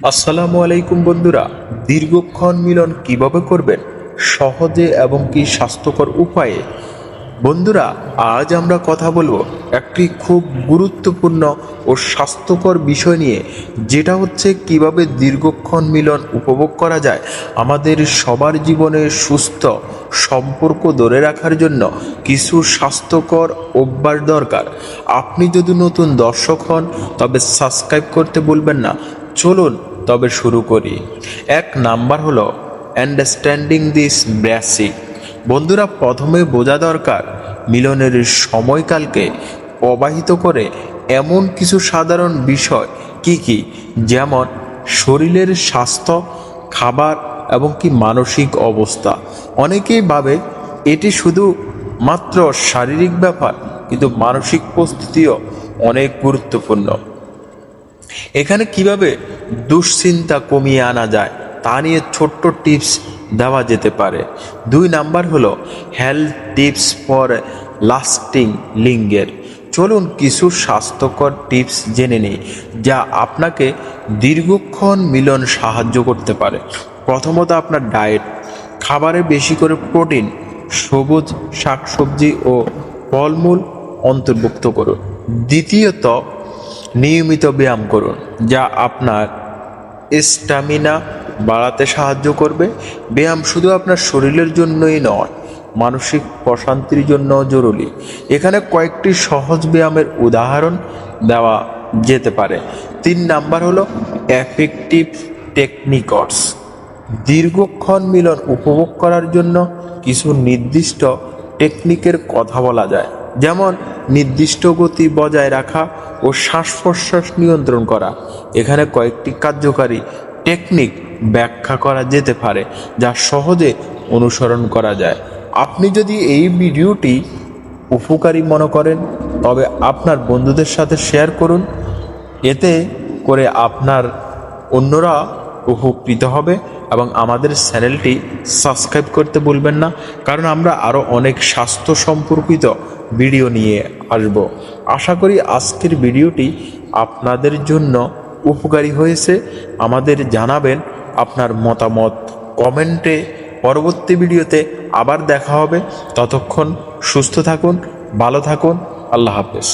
আসসালামু আলাইকুম বন্ধুরা, দীর্ঘক্ষণ মিলন কীভাবে করবেন? সহজে এবং কি স্বাস্থ্যকর উপায়ে? বন্ধুরা, আজ আমরা কথা বলব একটি খুব গুরুত্বপূর্ণ ও স্বাস্থ্যকর বিষয় নিয়ে, যেটা হচ্ছে কীভাবে দীর্ঘক্ষণ মিলন উপভোগ করা যায় আমাদের সবার জীবনে সুস্থ সম্পর্ক ধরে রাখার জন্য কিছু স্বাস্থ্যকর অভ্যাস দরকার। আপনি যদি নতুন দর্শক হন, তবে সাবস্ক্রাইব করতে বলবেন না। চলুন, তবে শুরু করি। এক নাম্বার হলো আন্ডারস্ট্যান্ডিং দিস বেসিক বন্ধুরা, প্রথমে বোঝা দরকার, মিলনের সময়কালকে প্রবাহিত করে এমন কিছু সাধারণ বিষয় কি কি, যেমন শরীরের স্বাস্থ্য, খাবার এবং কি মানসিক অবস্থা। অনেকেই ভাবে এটি শুধু মাত্র শারীরিক ব্যাপার, কিন্তু মানসিক প্রস্তুতিও অনেক গুরুত্বপূর্ণ। এখানে কীভাবে দুশ্চিন্তা কমিয়ে আনা যায়, তা নিয়ে ছোট্ট টিপস দেওয়া যেতে পারে। দুই নাম্বার হলো হেলথ টিপস ফর লাস্টিং লিঙ্গের চলুন কিছু স্বাস্থ্যকর টিপস জেনে নিই, যা আপনাকে দীর্ঘক্ষণ মিলন সাহায্য করতে পারে। প্রথমত আপনার ডায়েট খাবারে বেশি করে প্রোটিন সবুজ শাকসবজি ও ফলমূল অন্তর্ভুক্ত করুন। দ্বিতীয়ত নিয়মিত ব্যায়াম করুন, যা আপনার স্ট্যামিনা বাড়াতে সাহায্য করবে। ব্যায়াম শুধু আপনার শরীরের জন্যই নয়, মানসিক প্রশান্তির জন্য জরুরি। এখানে কয়েকটি সহজ ব্যায়ামের উদাহরণ দেওয়া যেতে পারে। তিন নাম্বার হলো এফেক্টিভ টেকনিকস দীর্ঘক্ষণ মিলন উপভোগ করার জন্য কিছু নির্দিষ্ট টেকনিকের কথা বলা যায়। যেমন নির্দিষ্ট গতি বজায় রাখা ও শ্বাস প্রশ্বাস নিয়ন্ত্রণ করা। এখানে কয়েকটি কার্যকারী টেকনিক ব্যাখ্যা করা যেতে পারে, যা সহজে অনুসরণ করা যায়। আপনি যদি এই ভিডিওটি উপকারী মনে করেন, তবে আপনার বন্ধুদের সাথে শেয়ার করুন। এতে করে আপনার অন্যরা উপকৃত হবে এবং আমাদের চ্যানেলটি সাবস্ক্রাইব করতে বলবেন না, কারণ আমরা আরও অনেক স্বাস্থ্য সম্পর্কিত ভিডিও নিয়ে আসব। আশা করি আজকের ভিডিওটি আপনাদের জন্য উপকারী হয়েছে। আমাদের জানাবেন আপনার মতামত কমেন্টে। পরবর্তী ভিডিওতে আবার দেখা হবে। ততক্ষণ সুস্থ থাকুন, ভালো থাকুন। আল্লাহ হাফেজ।